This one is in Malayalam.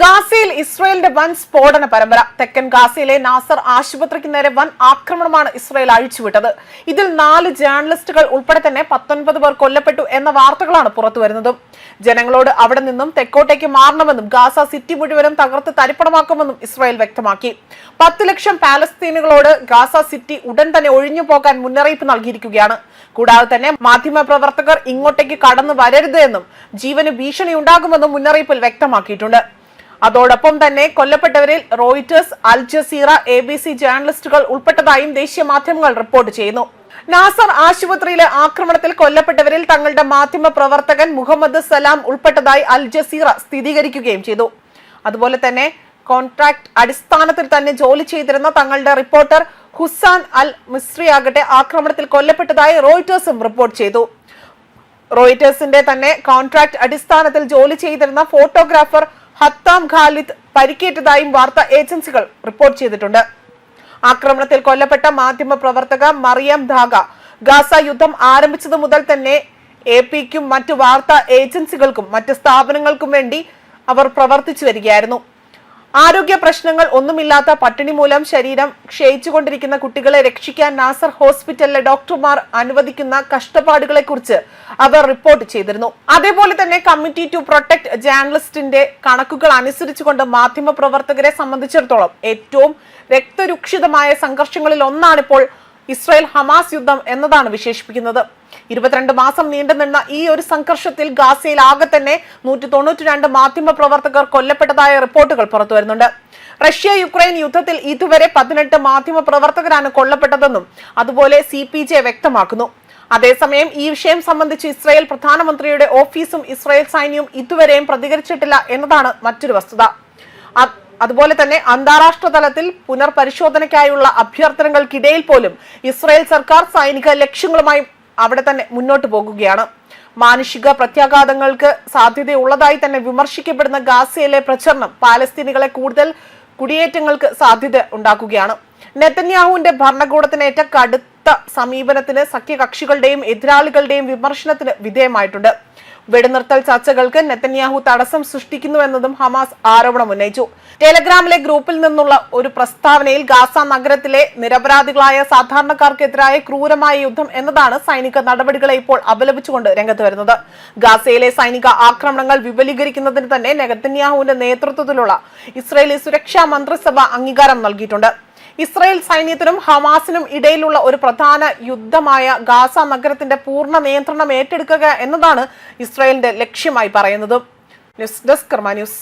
ഗാസയിൽ ഇസ്രയേലിന്റെ വൻ സ്ഫോടന പരമ്പര. തെക്കൻ ഗാസയിലെ നാസർ ആശുപത്രിക്ക് നേരെ വൻ ആക്രമണമാണ് ഇസ്രയേൽ അഴിച്ചുവിട്ടത്. ഇതിൽ നാല് ജേർണലിസ്റ്റുകൾ ഉൾപ്പെടെ തന്നെ പത്തൊൻപത് പേർ കൊല്ലപ്പെട്ടു എന്ന വാർത്തകളാണ് പുറത്തുവരുന്നത് ജനങ്ങളോട് അവിടെ നിന്നും തെക്കോട്ടേക്ക് മാറണമെന്നും ഗാസ സിറ്റി മുഴുവനും തകർത്ത് തരിപ്പണമാക്കുമെന്നും ഇസ്രയേൽ വ്യക്തമാക്കി. പത്ത് ലക്ഷം പാലസ്തീനുകളോട് ഗാസ സിറ്റി ഉടൻ തന്നെ ഒഴിഞ്ഞു പോകാൻ മുന്നറിയിപ്പ് നൽകിയിരിക്കുകയാണ്. കൂടാതെ തന്നെ മാധ്യമ പ്രവർത്തകർ ഇങ്ങോട്ടേക്ക് കടന്നു വരരുത് എന്നും ജീവന് ഭീഷണി ഉണ്ടാകുമെന്നും മുന്നറിയിപ്പിൽ വ്യക്തമാക്കിയിട്ടുണ്ട്. അതോടൊപ്പം തന്നെ കൊല്ലപ്പെട്ടവരിൽ Reuters Al Jazeera A B C ജേർണലിസ്റ്റുകൾ ഉൾപ്പെട്ടതായും ദേശീയ മാധ്യമങ്ങൾ റിപ്പോർട്ട് ചെയ്യുന്നു. നാസർ ആശുപത്രിയിലെ ആക്രമണത്തിൽ കൊല്ലപ്പെട്ടവരിൽ തങ്ങളുടെ മാധ്യമ പ്രവർത്തകൻ മുഹമ്മദ് സലാം ഉൾപ്പെട്ടതായി അൽ ജസീറ സ്ഥിരീകരിക്കുകയും ചെയ്തു. അതുപോലെ തന്നെ കോൺട്രാക്ട് അടിസ്ഥാനത്തിൽ തന്നെ ജോലി ചെയ്തിരുന്ന തങ്ങളുടെ റിപ്പോർട്ടർ ഹുസാൻ അൽ മിസ്രി ആകട്ടെ ആക്രമണത്തിൽ കൊല്ലപ്പെട്ടതായി റോയിറ്റേഴ്സും റിപ്പോർട്ട് ചെയ്തു. റോയിറ്റേഴ്സിന്റെ തന്നെ കോൺട്രാക്ട് അടിസ്ഥാനത്തിൽ ജോലി ചെയ്തിരുന്ന ഫോട്ടോഗ്രാഫർ ഹത്താം ഖാലിദ് പരിക്കേറ്റതായും വാർത്താ ഏജൻസികൾ റിപ്പോർട്ട് ചെയ്തിട്ടുണ്ട്. ആക്രമണത്തിൽ കൊല്ലപ്പെട്ട മാധ്യമ പ്രവർത്തക മറിയം ധാഗ ഗാസ യുദ്ധം ആരംഭിച്ചതു മുതൽ തന്നെ എ പിക്കും മറ്റു വാർത്താ ഏജൻസികൾക്കും മറ്റ് സ്ഥാപനങ്ങൾക്കും വേണ്ടി അവർ പ്രവർത്തിച്ചു വരികയായിരുന്നു. ആരോഗ്യ പ്രശ്നങ്ങൾ ഒന്നുമില്ലാത്ത പട്ടിണി മൂലം ശരീരം ക്ഷയിച്ചുകൊണ്ടിരിക്കുന്ന കുട്ടികളെ രക്ഷിക്കാൻ നാസർ ഹോസ്പിറ്റലിലെ ഡോക്ടർമാർ അനുവദിക്കുന്ന കഷ്ടപ്പാടുകളെക്കുറിച്ച് അവർ റിപ്പോർട്ട് ചെയ്തിരുന്നു. അതേപോലെ തന്നെ കമ്മിറ്റി ടു പ്രൊട്ടക്ട് ജേർണലിസ്റ്റിന്റെ കണക്കുകൾ അനുസരിച്ചുകൊണ്ട് മാധ്യമപ്രവർത്തകരെ സംബന്ധിച്ചിടത്തോളം ഏറ്റവും രക്തരൂക്ഷിതമായ സംഘർഷങ്ങളിൽ ഒന്നാണിപ്പോൾ ഇസ്രായേൽ ഹമാസ് യുദ്ധം എന്നതാണ് വിശേഷിപ്പിക്കുന്നത്. ഇരുപത്തിരണ്ട് മാസം നീണ്ടുനിന്ന ഈ ഒരു സംഘർഷത്തിൽ ഗാസയിൽ ആകെ തന്നെ നൂറ്റി തൊണ്ണൂറ്റി രണ്ട് മാധ്യമ പ്രവർത്തകർ കൊല്ലപ്പെട്ടതായ റിപ്പോർട്ടുകൾ പുറത്തു വരുന്നുണ്ട്. റഷ്യ യുക്രൈൻ യുദ്ധത്തിൽ ഇതുവരെ പതിനെട്ട് മാധ്യമ പ്രവർത്തകരാണ് കൊല്ലപ്പെട്ടതെന്നും അതുപോലെ സി പി ജെ വ്യക്തമാക്കുന്നു. അതേസമയം ഈ വിഷയം സംബന്ധിച്ച് ഇസ്രായേൽ പ്രധാനമന്ത്രിയുടെ ഓഫീസും ഇസ്രായേൽ സൈന്യവും ഇതുവരെയും പ്രതികരിച്ചിട്ടില്ല എന്നതാണ് മറ്റൊരു വസ്തുത. അതുപോലെ തന്നെ അന്താരാഷ്ട്ര തലത്തിൽ പുനർപരിശോധനയ്ക്കായുള്ള അഭ്യർത്ഥനകൾക്കിടയിൽ പോലും ഇസ്രായേൽ സർക്കാർ സൈനിക ലക്ഷ്യങ്ങളുമായി അവിടെ തന്നെ മുന്നോട്ട് പോകുകയാണ്. മാനുഷിക പ്രത്യാഘാതങ്ങൾക്ക് സാധ്യതയുള്ളതായി തന്നെ വിമർശിക്കപ്പെടുന്ന ഗാസയിലെ പ്രചരണം പാലസ്തീനികളെ കൂടുതൽ കുടിയേറ്റങ്ങൾക്ക് സാധ്യത ഉണ്ടാക്കുകയാണ്. നെതന്യാഹുവിന്റെ ഭരണകൂടത്തിനേറ്റ കടുത്ത സമീപനത്തിന് സഖ്യകക്ഷികളുടെയും എതിരാളികളുടെയും വിമർശനത്തിന് വിധേയമായിട്ടുണ്ട്. വെടിനിർത്തൽ ചർച്ചകൾക്ക് നെത്തന്യാഹു തടസ്സം സൃഷ്ടിക്കുന്നുവെന്നതും ഹമാസ് ആരോപണം ഉന്നയിച്ചു. ടെലഗ്രാമിലെ ഗ്രൂപ്പിൽ നിന്നുള്ള ഒരു പ്രസ്താവനയിൽ ഗാസ നഗരത്തിലെ നിരപരാധികളായ സാധാരണക്കാർക്കെതിരായ ക്രൂരമായ യുദ്ധം എന്നതാണ് സൈനിക നടപടികളെ ഇപ്പോൾ അപലപിച്ചുകൊണ്ട് രംഗത്ത് വരുന്നത്. ഗാസയിലെ സൈനിക ആക്രമണങ്ങൾ വിപുലീകരിക്കുന്നതിന് തന്നെ നെതന്യാഹുവിന്റെ നേതൃത്വത്തിലുള്ള ഇസ്രയേലി സുരക്ഷാ മന്ത്രിസഭ അംഗീകാരം നൽകിയിട്ടുണ്ട്. ഇസ്രായേൽ സൈന്യത്തിനും ഹമാസിനും ഇടയിലുള്ള ഒരു പ്രധാന യുദ്ധമായ ഗാസ നഗരത്തിന്റെ പൂർണ നിയന്ത്രണം ഏറ്റെടുക്കുക എന്നതാണ് ഇസ്രായേലിന്റെ ലക്ഷ്യമായി പറയുന്നത്. News desk Karma news.